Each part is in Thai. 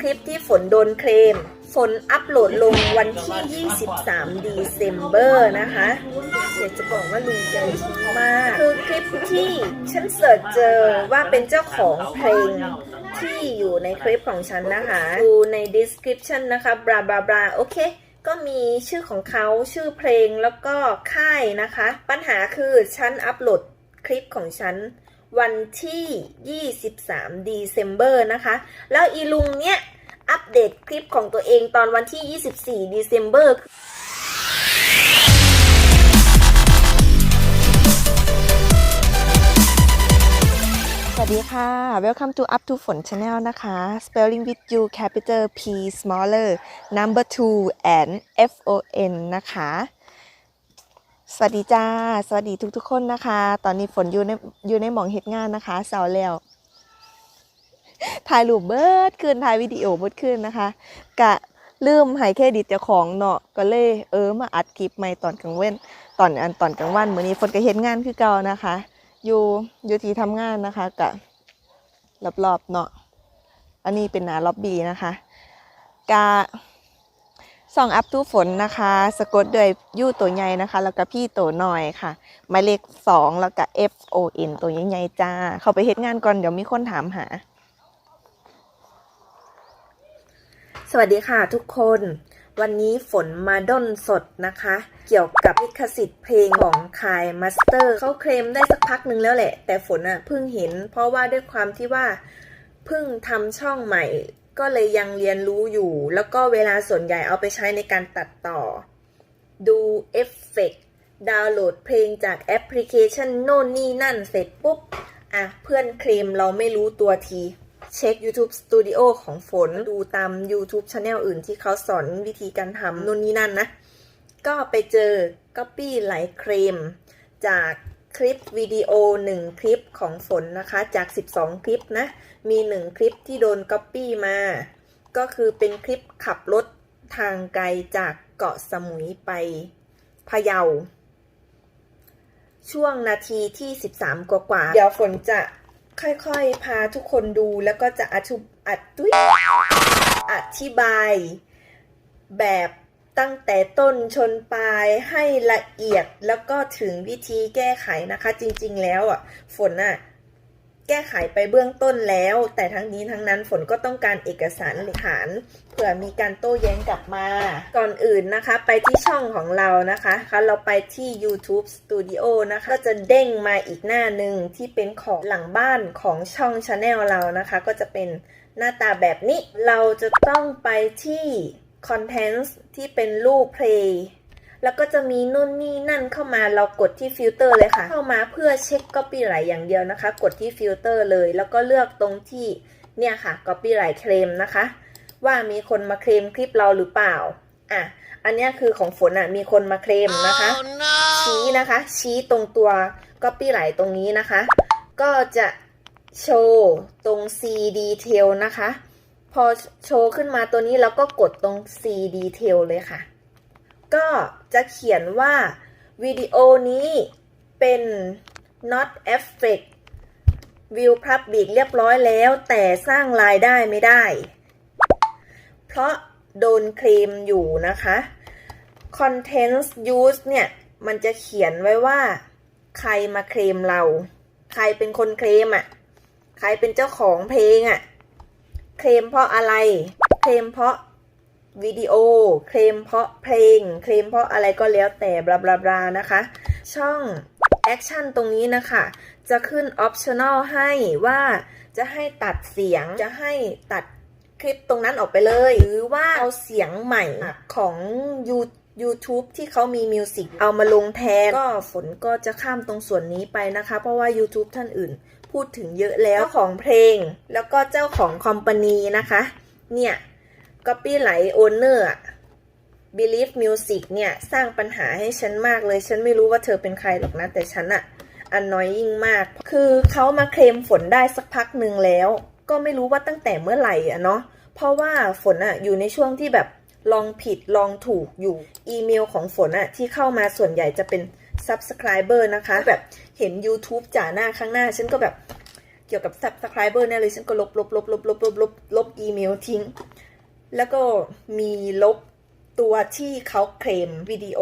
คลิปที่ฝนโดนเคลม ฝนอัปโหลดลงวันที่ 23 ดีเซมเบอร์นะคะอยากจะบอกว่าลุงใจมาก คือคลิปที่ฉันเสิร์ชเจอว่าเป็นเจ้าของเพลงที่อยู่ในคลิปของฉันนะคะ ดูใน description นะคะบลาบลาบลาโอเคก็มีชื่อของเขาชื่อเพลงแล้วก็ค่ายนะคะ ปัญหาคือฉันอัปโหลดคลิปของฉัน วันที่ 23ดีเซมเบอร์นะคะ แล้วอีลุงเนี้ย อัปเดตคลิปของตัวเองตอนวันที่ 24ดีเซมเบอร์สวัสดีค่ะ Welcome to Up to ฝน Channel นะคะ Spelling with you capital P smaller number 2 and F O N นะคะ สวัสดีจ้า สวัสดีทุกๆคนนะคะ ตอนนี้ฝนอยู่ในอยู่ในหมองเฮ็ดงานนะคะสาร์แล้วถ่ายรูปเบิร์ดขึ้นถ่ายวิดีโอเบิร์ดขึ้นนะคะ กะลืมให้เครดิตเจ้าของเนาะก็เลยเออมาอัดคลิปใหม่ตอนกลางเว้นตอนอันตอนกลางวันมื้อนี้ฝนก็เฮ็ดงานคือเก่านะคะ อยู่อยู่ที่ทำงานนะคะกะรอบๆเนาะอันนี้เป็นหน้าล็อบบี้นะคะ กะ ส่องอัพตู้ฝนนะคะ สะกดด้วยยูตัวใหญ่นะคะ แล้วก็พี่ตัวน้อยค่ะหมายเลขสองแล้วก็ F O N ตัวใหญ่ๆจ้า เข้าไปเฮ็ดงานก่อนเดี๋ยวมีคนถามหา สวัสดีค่ะทุกคน วันนี้ฝนมาด้นสดนะคะ เกี่ยวกับลิขสิทธิ์เพลงของคายมาสเตอร์เขาเคลมได้สักพักหนึ่งแล้วแหละ แต่ฝนอะเพิ่งเห็น เพราะว่าด้วยความที่ว่าเพิ่งทำช่องใหม่ ก็เลยยังเรียนรู้อยู่ แล้วก็เวลาส่วนใหญ่เอาไปใช้ในการตัดต่อ ดูเอฟเฟกดาวน์โหลดเพลงจากแอปพลิเคชันโน่นนี่นั่นเสร็จปุ๊บ อะ เพื่อนเคลมเราไม่รู้ตัวที เช็ค YouTube Studio ของฝนดูตาม YouTube Channel อื่นที่เขาสอนวิธีการทำโน่นนี่นั่นนะ ก็ไปเจอ Copy ไหลเคลมจาก คลิปวิดีโอ 1 คลิปของฝนนะคะจาก 12 คลิปนะ มี 1 คลิปที่โดน Copy มา ก็คือเป็นคลิปขับรถทางไกลจากเกาะสมุยไปพะเยา ช่วงนาทีที่ 13 กว่ากว่า เดี๋ยวฝนจะค่อยๆ พาทุกคนดูแล้วก็จะอธิอัดตุ้ยอธิบายแบบ ตั้งแต่ต้นชนปลายให้ละเอียดแล้วก็ถึงวิธีแก้ไขนะคะ จริงๆแล้วอะฝนอะแก้ไขไปเบื้องต้นแล้ว แต่ทั้งนี้ทั้งนั้นฝนก็ต้องการเอกสารหลักฐานเผื่อมีการโต้แย้งกลับมา ก่อนอื่นนะคะ ไปที่ช่องของเรานะคะคะเราไปที่ YouTube Studio นะคะ ก็จะเด้งมาอีกหน้าหนึ่งที่เป็นของหลังบ้านของช่อง Channel เรานะคะ ก็จะเป็นหน้าตาแบบนี้เราจะต้องไปที่ Contents ที่เป็นรูป Play แล้วก็จะมีนู่นนี่นั่นเข้ามาเรากดที่ฟิลเตอร์เลยค่ะ เข้ามาเพื่อเช็ค copyright อย่างเดียวนะคะ กดที่ฟิลเตอร์เลย แล้วก็เลือกตรงที่เนี่ยค่ะ copyright claim นะคะ ว่ามีคนมาเคลมคลิปเราหรือเปล่าอะอันเนี้ยคือของฝนอะมีคนมาเคลมนะคะชี้นะคะ ชี้ตรงตัว copyright ตรงนี้นะคะ ก็จะโชว์ตรง C detail นะคะ พอโชว์ขึ้นมาตัวนี้เราก็กดตรง C detail เลยค่ะ ก็จะเขียนว่าวิดีโอนี้เป็น not effect view public เรียบร้อยแล้ว แต่สร้างรายได้ไม่ได้ เพราะโดนเคลมอยู่นะคะ contents use เนี่ย มันจะเขียนไว้ว่า ใครมาเคลมเรา ใครเป็นคนเคลมอะ่ะ ใครเป็นเจ้าของเพลงอะ่ะ เคลมเพราะอะไร เคลมเพราะวิดีโอ เคลมเพราะเพลง เคลมเพราะอะไรก็แล้วแต่บลาบลาบลานะคะ ช่องแอคชั่นตรงนี้นะคะ จะขึ้น optional ให้ว่าจะให้ตัดเสียง จะให้ตัดคลิปตรงนั้นออกไปเลย หรือว่าเอาเสียงใหม่ของ You- YouTube ที่เขามีมิวสิกเอามาลงแทน ก็ฝนก็จะข้ามตรงส่วนนี้ไปนะคะ เพราะว่า YouTube ท่านอื่น พูดถึงเยอะแล้วเจ้าของเพลง แล้วก็เจ้าของคอมพานีนะคะ เนี่ย Copyright Owner อะ Believe Music เนี่ยสร้างปัญหาให้ฉันมากเลย ฉันไม่รู้ว่าเธอเป็นใครหรอกนะ แต่ฉันอะอันน้อยยิ่งมาก คือเขามาเคลมฝนได้สักพักหนึ่งแล้ว ก็ไม่รู้ว่าตั้งแต่เมื่อไหร่อะเนาะเพราะว่าฝนอะอยู่ในช่วงที่แบบลองผิดลองถูกอยู่อีเมลของฝนอะที่เข้ามาส่วนใหญ่จะเป็น Subscriber นะคะ แบบ เห็น YouTube จ่าหน้าข้างหน้า ฉันก็แบบเกี่ยวกับ subscriber เนี่ยเลยฉันก็ลบลบลบลบลบลบลบลบอีเมลทิ้ง แล้วก็มีลบตัวที่เขาเคลมวิดีโอ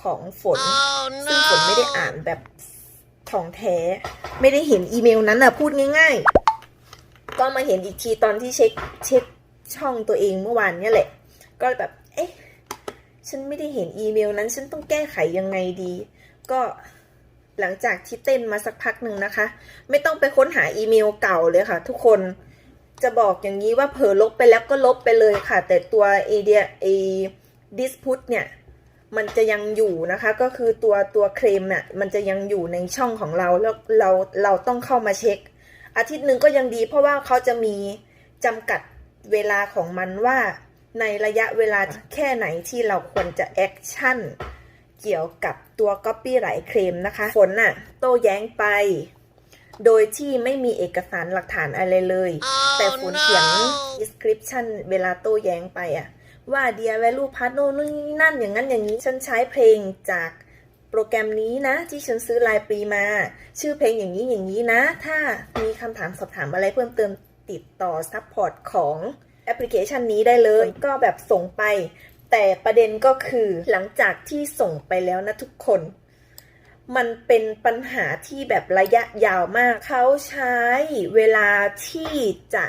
ของฝนซึ่งฝนไม่ได้อ่านแบบถ่องแท้ ไม่ได้เห็นอีเมลนั้นอะพูดง่าย ๆ ก็มาเห็นอีกทีตอนที่เช็คเช็คช่องตัวเองเมื่อวานเนี่ยแหละ ก็แบบ เอ๊ะ ฉันไม่ได้เห็นอีเมลนั้น ฉันต้องแก้ไขยังไงดี ก็ หลังจากที่เต้นมาสักพักหนึ่งนะคะ ไม่ต้องไปค้นหาอีเมลเก่าเลยค่ะ ทุกคนจะบอกอย่างนี้ว่าเผลอลบไปแล้วก็ลบไปเลยค่ะ แต่ตัวเอเดียเอดิสพุตเนี่ย มันจะยังอยู่นะคะ ก็คือตัวตัวเคลมเนี่ยมันจะยังอยู่ในช่องของเราแล้วเราเราต้องเข้ามาเช็ค อาทิตย์หนึ่งก็ยังดี เพราะว่าเขาจะมีจำกัดเวลาของมันว่าในระยะเวลาแค่ไหนที่เราควรจะแอคชั่น เกี่ยวกับตัว copyright claim นะคะฝนน่ะโต้แย้งไป โดยที่ไม่มีเอกสารหลักฐานอะไรเลยแต่ฝนเขียน description เวลาโต้แย้งไปอะว่า dear value partner นู่นนี่นั่นอย่างนั้นอย่างนี้ ฉันใช้เพลงจากโปรแกรมนี้นะ ที่ฉันซื้อรายปีมา ชื่อเพลงอย่างนี้อย่างนี้นะ ถ้ามีคำถามสอบถามอะไรเพิ่มเติมติดต่อ support ของแอปพลิเคชันนี้ได้เลย ก็แบบส่งไป แต่ประเด็นก็คือหลังจากที่ส่งไปแล้วนะทุกคน มันเป็นปัญหาที่แบบระยะยาวมาก เขาใช้เวลาที่จะ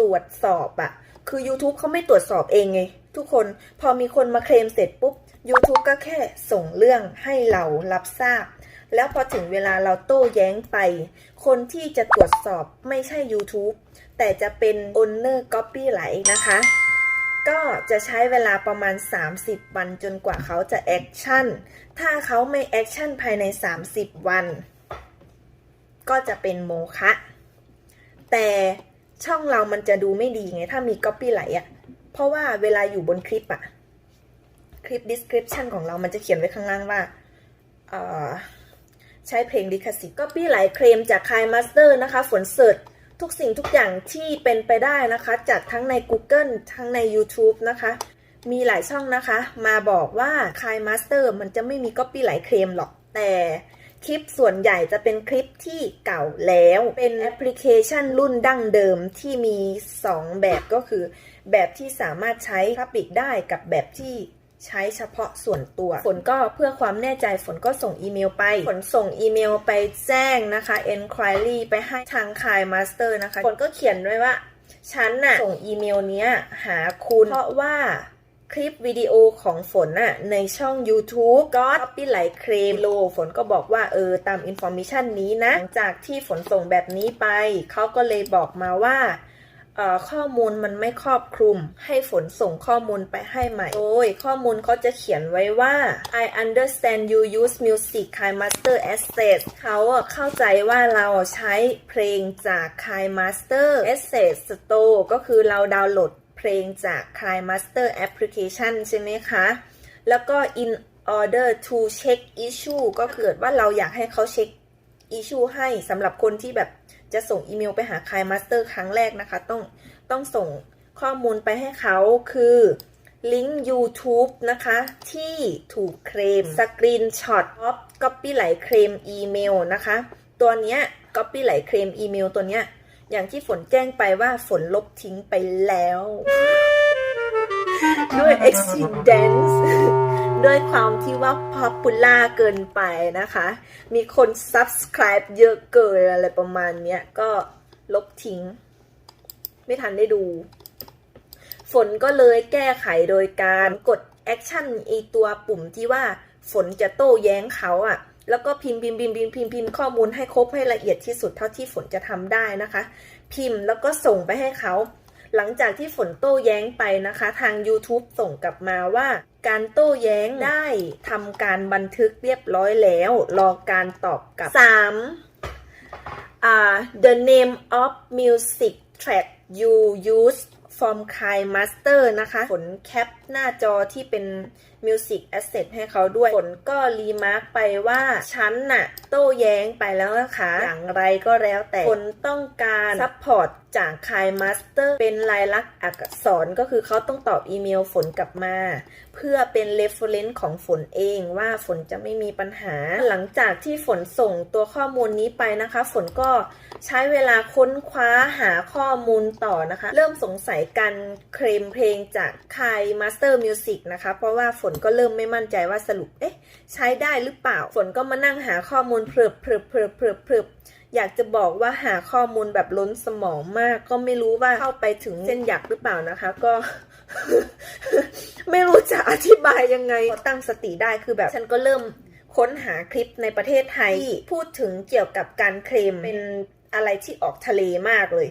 ตรวจสอบอะคือ YouTube เขาไม่ตรวจสอบเองไง ทุกคนพอมีคนมาเคลมเสร็จปุ๊บ YouTube ก็แค่ส่งเรื่องให้เรารับทราบ แล้วพอถึงเวลาเราโต้แย้งไป คนที่จะตรวจสอบไม่ใช่ YouTube แต่จะเป็น Owner Copyright นะคะ ก็จะใช้เวลาประมาณ 30 วันจนกว่าเขาจะแอคชั่น ถ้าเขาไม่แอคชั่นภายใน 30 วัน ก็จะเป็นโมฆะ แต่ช่องเรามันจะดูไม่ดีไง ถ้ามี copyright อะเพราะว่าเวลาอยู่บนคลิปอะคลิป description ของเรามันจะเขียนไว้ข้างล่างว่าใช้เพลงลิขสิทธิ์ copyright เคลมจากคายมาสเตอร์นะคะ ฝนเสิร์ช ทุกสิ่งทุกอย่างที่เป็นไปได้นะคะ จากทั้งใน Google ทั้งใน YouTube นะคะ มีหลายช่องนะคะ มาบอกว่าคายมาสเตอร์มันจะไม่มี copyright เคลมหรอก แต่คลิปส่วนใหญ่จะเป็นคลิปที่เก่าแล้ว เป็นแอปพลิเคชันรุ่นดั้งเดิมที่มี 2 แบบก็คือ แบบที่สามารถใช้ Public ได้กับแบบที่ ใช้เฉพาะส่วนตัว ฝนก็เพื่อความแน่ใจฝนก็ส่งอีเมลไป ฝนส่งอีเมลไปแจ้งนะคะ enquiry ไปให้ทางคายมาสเตอร์นะคะ ฝนก็เขียนไว้ว่า ฉันน่ะส่งอีเมลเนี้ยหาคุณ เพราะว่าคลิปวิดีโอของฝนน่ะในช่อง YouTube ก็ copyright claim โล ฝนก็บอกว่าเออตาม information นี้นะหลังจากที่ฝนส่งแบบนี้ไป เขาก็เลยบอกมาว่า ข้อมูลมันไม่ครอบคลุม ให้ฝนส่งข้อมูลไปให้ใหม่ โดยข้อมูลเขาจะเขียนไว้ว่า I understand you use music Kai Master Asset เขาเข้าใจว่าเราใช้เพลงจาก Kai Master Asset Store ก็คือเราดาวน์โหลดเพลงจาก Kai Master Application ใช่ไหมคะ แล้วก็ in order to check issue ก็เกิดว่าเราอยากให้เขาเช็ค issue ให้สำหรับคนที่แบบ จะส่งอีเมลไปหาคายมาสเตอร์ครั้งแรกนะคะ ต้องต้องส่งข้อมูลไปให้เขาคือลิงก์ YouTube นะคะ ที่ถูกเคลมสกรีนช็อตออฟก๊อปปี้ไหลเคลมอีเมลนะคะ ตัวเนี้ยก๊อปปี้ไหลเคลมอีเมลตัวเนี้ย อย่างที่ฝนแจ้งไปว่าฝนลบทิ้งไปแล้ว ด้วย accident ด้วยความที่ว่า popular เกินไปนะคะ มีคน subscribe เยอะเกินอะไรประมาณเนี้ย ก็ลบทิ้ง ไม่ทันได้ดู ฝนก็เลยแก้ไขโดยการกด action ไอตัวปุ่มที่ว่าฝนจะโต้แย้งเขาอะ่ะแล้วก็พิมพ์พิมพ์พิมพ์พิมพ์พิมพ์พิมพ์ข้อมูลให้ครบให้ละเอียดที่สุดเท่าที่ฝนจะทำได้นะคะ พิมพ์แล้วก็ส่งไปให้เขา หลังจากที่ฝนโต้แย้งไปนะคะ ทาง YouTube ส่งกลับมาว่า การโต้แย้งได้ทำการบันทึกเรียบร้อยแล้ว รอการตอบกลับ 3. Uh, the name of music track you use from Kai Master นะคะฝนแคป หน้าจอที่เป็น Music Asset ให้เขาด้วยฝนก็รีมาร์กไปว่าฉันน่ะ โต้แย้งไปแล้วนะคะ อย่างไรก็แล้วแต่ฝนต้องการซัพพอร์ตจากคายมาสเตอร์เป็นลายลักษณ์อักษรก็คือเขาต้องตอบอีเมลฝนกลับมา เพื่อเป็น reference ของฝนเองว่าฝนจะไม่มีปัญหา หลังจากที่ฝนส่งตัวข้อมูลนี้ไปนะคะ ฝนก็ใช้เวลาค้นคว้าหาข้อมูลต่อนะคะ เริ่มสงสัยการเคลมเพลงจากคายมาส Master Music นะคะ เพราะว่าฝนก็เริ่มไม่มั่นใจว่าสรุป เอ๊ะ ใช้ได้หรือเปล่า ฝนก็มานั่งหาข้อมูลเพลิบเพลิบเพลิบเพลิบเพลิบอยากจะบอกว่าหาข้อมูลแบบล้นสมองมาก ก็ไม่รู้ว่าเข้าไปถึงเส้นหยักหรือเปล่านะคะ ก็ ไม่รู้จะอธิบายยังไงพอตั้งสติได้คือแบบฉันก็เริ่มค้นหาคลิปในประเทศไทยที่พูดถึงเกี่ยวกับการเคลมเป็นอะไรที่ออกทะเลมากเลย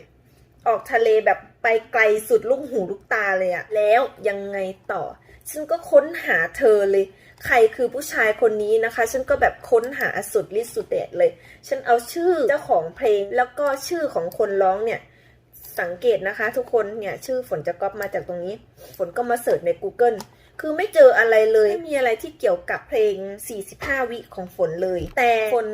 ออกทะเลแบบไปไกลสุดลูกหูลูกตาเลยอะแล้วยังไงต่อ ฉันก็ค้นหาเธอเลย ใครคือผู้ชายคนนี้นะคะ ฉันก็แบบค้นหาสุดฤทธิ์สุดเดดเลย ฉันเอาชื่อเจ้าของเพลงแล้วก็ชื่อของคนร้องเนี่ยสังเกตนะคะ ทุกคนเนี่ยชื่อฝนจะก๊อปมาจากตรงนี้ ฝนก็มาเสิร์ชใน Google คือไม่เจออะไรเลย ไม่มีอะไรที่เกี่ยวกับเพลง 45 วิของฝนเลย แต่ฝน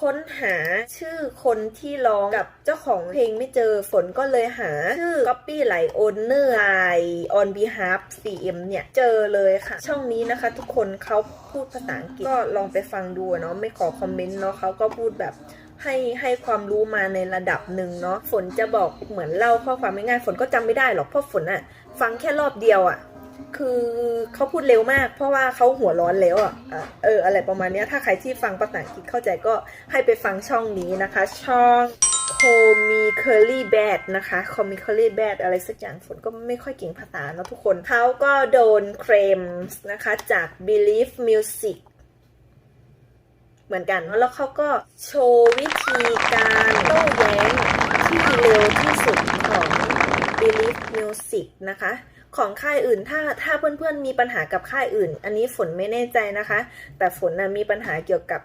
ค้นหาชื่อคนที่ร้องกับเจ้าของเพลงไม่เจอฝนก็เลยหา ชื่อ copy ไหล owner by on behalf CM เนี่ย เจอเลยค่ะ ช่องนี้นะคะ ทุกคนเขาพูดภาษาอังกฤษก็ลองไปฟังดูเนาะไม่ขอคอมเมนต์เนาะเขาก็พูดแบบให้ให้ความรู้มาในระดับหนึ่งเนาะฝนจะบอกเหมือนเล่าข้อความง่ายๆฝนก็จำไม่ได้หรอกเพราะฝนอะฟังแค่รอบเดียวอะ คือเขาพูดเร็วมาก เพราะว่าเขาหัวร้อนแล้วอะอะเอออะไรประมาณนี้ถ้าใครที่ฟังภาษาอังกฤษเข้าใจก็ให้ไปฟังช่องนี้นะคะ ช่อง c o m i c a l y Bad นะคะ c o m i c a l y Bad อะไรสักอย่างฝนก็ไม่ค่อยเก่งภาษาเนาะทุกคนเขาก็โดนเคลมนะคะจาก Believe Music เหมือนกันแล้วเขาก็โชว์วิธีการโต้แย้งที่เร็วที่สุดของ Believe Music นะคะ ของค่ายอื่น ถ้าถ้าเพื่อนๆมีปัญหากับค่ายอื่น อันนี้ฝนไม่แน่ใจนะคะ แต่ฝนนะมีปัญหาเกี่ยวกับ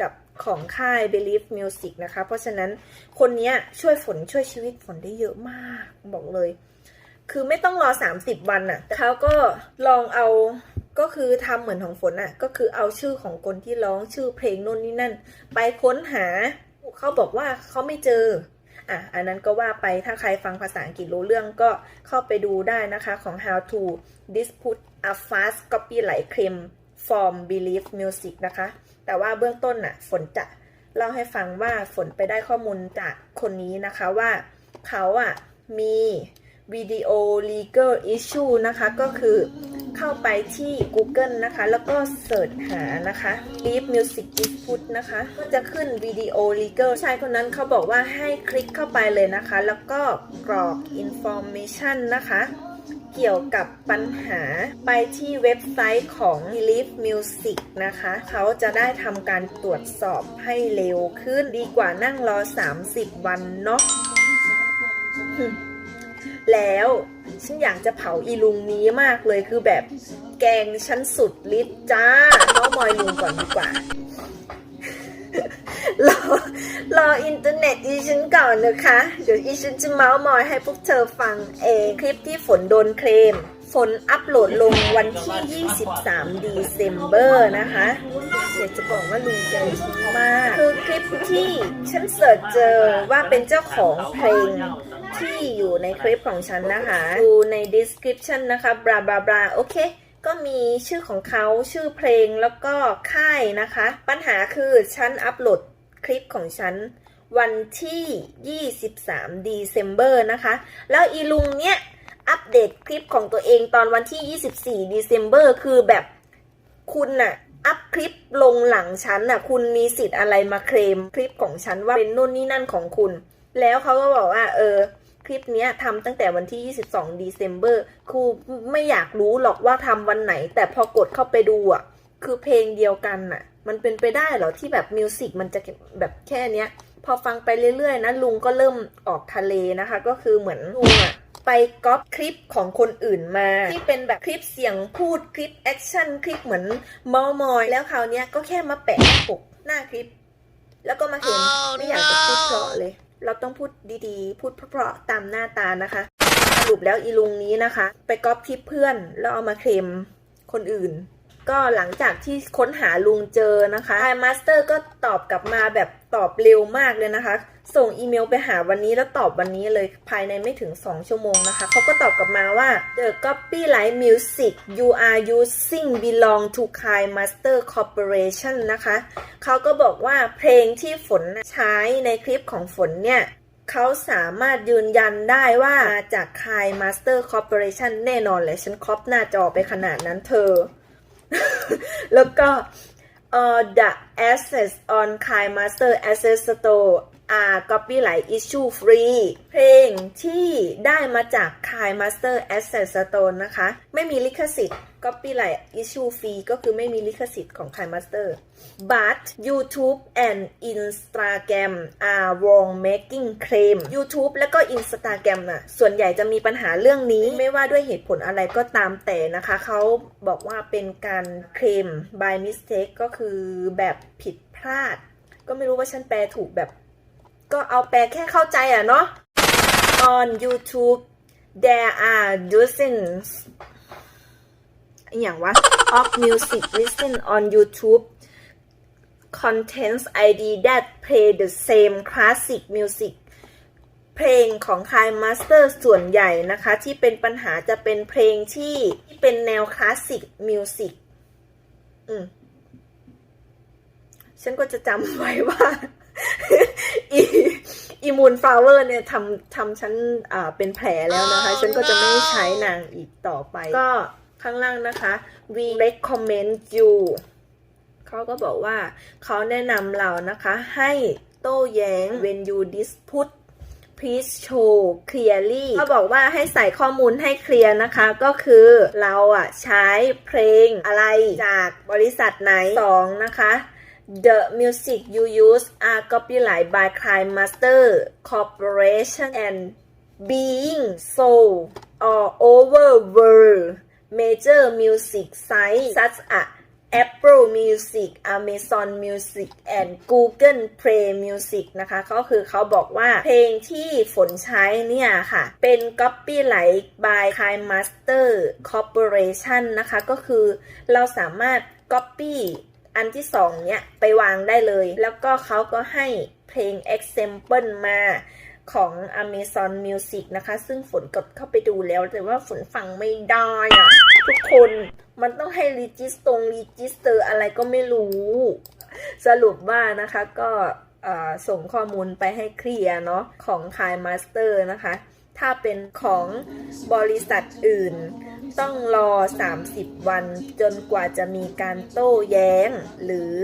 กับของค่าย Believe Music นะคะ เพราะฉะนั้นคนนี้ช่วยฝนช่วยชีวิตฝนได้เยอะมากบอกเลย คือไม่ต้องรอ 30 วันน่ะเขาก็ลองเอาก็คือทำเหมือนของฝนอะ ก็คือเอาชื่อของคนที่ร้องชื่อเพลงนู่นนี่นั่น ไปค้นหาเขาบอกว่าเขาไม่เจอ อะอันนั้นก็ว่าไปถ้าใครฟังภาษาอังกฤษรู้เรื่องก็เข้าไปดูได้นะคะของ how to dispute a fast copyright claim from belief music นะคะ แต่ว่าเบื้องต้นน่ะฝนจะเล่าให้ฟังว่าฝนไปได้ข้อมูลจากคนนี้นะคะว่าเขาอะมี วิดีโอ legal issue นะคะ ก็คือเข้าไปที่ Google นะคะ แล้วก็เสิร์ชหานะคะ Leave Music Dispute นะคะ ก็จะขึ้นวิดีโอ legal ชายคนนั้นเขาบอกว่าให้คลิกเข้าไปเลยนะคะ แล้วก็กรอก information นะคะเกี่ยวกับปัญหาไปที่เว็บไซต์ของ Believe Music นะคะ เขาจะได้ทำการตรวจสอบให้เร็วขึ้นดีกว่านั่งรอ 30 วันเนาะ แล้วฉันอยากจะเผาอีลุงนี้มากเลยคือแบบแกงฉันสุดฤทธิ์จ้าเมาส์มอยลุงก่อนดีกว่ารอรออินเทอร์เน็ตอีฉันก่อนนะคะ เดี๋ยวอีฉันจะเมาส์มอยให้พวกเธอฟังเองคลิปที่ฝนโดนเคลม ฝนอัปโหลดลงวันที่ 23เดซ ember นะคะอยากจะบอกว่าลุงใจดีมาก คือคลิปที่ฉันเสิร์ชเจอว่าเป็นเจ้าของเพลง ที่อยู่ในคลิปของฉันนะคะ ดูใน description นะคะบราบราบราโอเค ก็มีชื่อของเขาชื่อเพลงแล้วก็ค่ายนะคะ ปัญหาคือฉันอัปโหลดคลิปของฉันวันที่ 23 December นะคะ แล้วอีลุงเนี้ยอัปเดตคลิปของตัวเองตอนวันที่ 24 December คือแบบคุณน่ะอัพคลิปลงหลังฉันน่ะ คุณมีสิทธิ์อะไรมาเคลมคลิปของฉันว่าเป็นนู่นนี่นั่นของคุณ แล้วเขาก็บอกว่า เออ คลิปนี้ทำตั้งแต่วันที่ 22 December ครูไม่อยากรู้หรอกว่าทำวันไหน แต่พอกดเข้าไปดูอะ คือเพลงเดียวกันน่ะ มันเป็นไปได้เหรอที่แบบมิวสิกมันจะแบบแค่เนี้ย พอฟังไปเรื่อยๆนะลุงก็เริ่มออกทะเลนะคะ ก็คือเหมือนลุงอะไปก๊อปคลิปของคนอื่นมา ที่เป็นแบบคลิปเสียงพูดคลิปแอคชั่นคลิปเหมือนเมามอย แล้วคราวเนี้ยก็แค่มาแปะหน้าปกหน้าคลิป แล้วก็มาเห็นไม่อยากจะพูดเพราะเลย เราต้องพูดดีๆ พูดเพราะๆตามหน้าตานะคะ สรุปแล้วอีลุงนี้นะคะ ไปก๊อปคลิปเพื่อนแล้วเอามาเคลมคนอื่น ก็หลังจากที่ค้นหาลุงเจอนะคะไ i มาสเตอร์ก็ตอบกลับมาแบบ ตอบเร็วมากเลยนะคะ ส่งอีเมลไปหาวันนี้แล้วตอบวันนี้เลยภายในไม่ถึง 2 ชั่วโมงนะคะ เขาก็ตอบกลับมาว่า the copyright music you are using belong to Kai Master Corporation นะคะ เขาก็บอกว่าเพลงที่ฝนใช้ในคลิปของฝนเนี่ยเขาสามารถยืนยันได้ว่ามาจาก Kai Master Corporation แน่นอนเลยฉันครอปหน้าจอไปขนาดนั้นเธอ แล้วก็ uh, the assets on Kai Master Asset Store are copyright issue free เพลงที่ได้มาจาก Kai Master Asset Store นะคะ ไม่มีลิขสิทธิ์ copyright issue free ก็คือไม่มีลิขสิทธิ์ของ Kai Master but YouTube and Instagram are wrong making claim YouTube แล้วก็ Instagram น่ะส่วนใหญ่จะมีปัญหาเรื่องนี้ไม่ว่าด้วยเหตุผลอะไรก็ตามแต่นะคะ เขาบอกว่าเป็นการเคลม by mistake ก็คือแบบผิดพลาด ก็ไม่รู้ว่าฉันแปลถูกแบบ ก็เอาแปลแค่เข้าใจอะเนาะ on YouTube there are dozens อย่างวะ of music listen on YouTube contains ID that play the same classic music เพลงของ Kai Master ส่วนใหญ่นะคะ ที่เป็นปัญหาจะเป็นเพลงที่ที่เป็นแนวคลาสสิกมิวสิกอืมฉันก็จะจำไว้ว่า อีอีมูนฟลาเวอร์เนี่ยทำทำฉันอ่าเป็นแผลแล้วนะคะ ฉันก็จะไม่ใช้นางอีกต่อไป ก็ข้างล่างนะคะ we recommend you เขาก็บอกว่าเขาแนะนำเรานะคะให้โต้แย้ง when you dispute please show clearly เขาบอกว่าให้ใส่ข้อมูลให้เคลียร์นะคะ ก็คือเราอะใช้เพลงอะไรจากบริษัทไหนสองนะคะ The music you use are copyright by Crime Master Corporation and being sold all over world major music sites such as Apple Music Amazon Music and Google Play Music นะคะ ก็คือเขาบอกว่าเพลงที่ฝนใช้เนี่ยค่ะ เป็น Copyright by Kai Master Corporation นะคะ ก็คือเราสามารถ Copy อันที่สองเนี่ยไปวางได้เลย แล้วก็เขาก็ให้เพลง example มาของ Amazon Music นะคะ ซึ่งฝนกดเข้าไปดูแล้ว แต่ว่าฝนฟังไม่ได้อะทุกคนมันต้องให้ register รีจิสเตอร์อะไรก็ไม่รู้ สรุปว่านะคะก็ส่งข้อมูลไปให้เคลียร์เนาะของ Kai Master นะคะ ถ้าเป็นของบริษัทอื่น ต้องรอ 30 วันจนกว่าจะมีการโต้แย้ง หรือ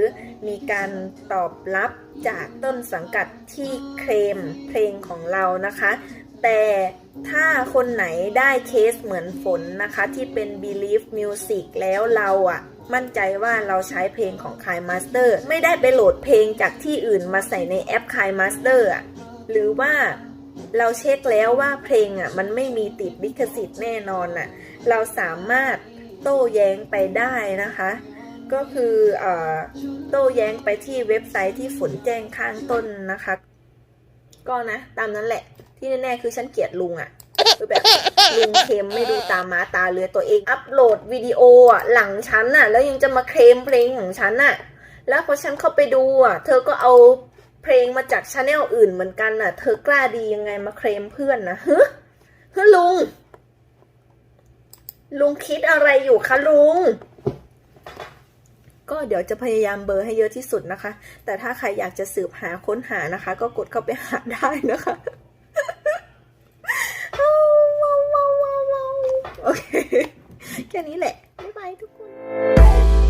มีการตอบรับจากต้นสังกัดที่เคลมเพลงของเรานะคะ แต่ถ้าคนไหนได้เคสเหมือนฝนนะคะ ที่เป็น Believe Music แล้วเราอะมั่นใจว่าเราใช้เพลงของ Kai Master ไม่ได้ไปโหลดเพลงจากที่อื่นมาใส่ในแอป Kai Master อะหรือว่า เราเช็คแล้วว่าเพลงอะมันไม่มีติดลิขสิทธิ์แน่นอนอะ เราสามารถโต้แย้งไปได้นะคะ ก็คืออโต้แย้งไปที่เว็บไซต์ที่ฝนแจ้งข้างต้นนะคะ ก็นะ ตามนั้นแหละ ที่แน่ๆคือฉันเกลียดลุงอะ่ะคือแบบลุงเค็มไม่ดูตามมาตาเรือตัวเอง อัปโหลดวิดีโออะหลังฉันอะ แล้วยังจะมาเคลมเพลงของฉันอะ แล้วพอฉันเข้าไปดูอะ เธอก็เอา เพลงมาจากชาแนลอื่นเหมือนกันน่ะ เธอกล้าดียังไงมาเคลมเพื่อนนะฮึฮึลุง ลุงคิดอะไรอยู่คะลุง ก็เดี๋ยวจะพยายามเบอร์ให้เยอะที่สุดนะคะ แต่ถ้าใครอยากจะสืบหาค้นหานะคะ ก็กดเข้าไปหาได้นะคะโอเค แค่นี้แหละ บ๊ายบายทุกคน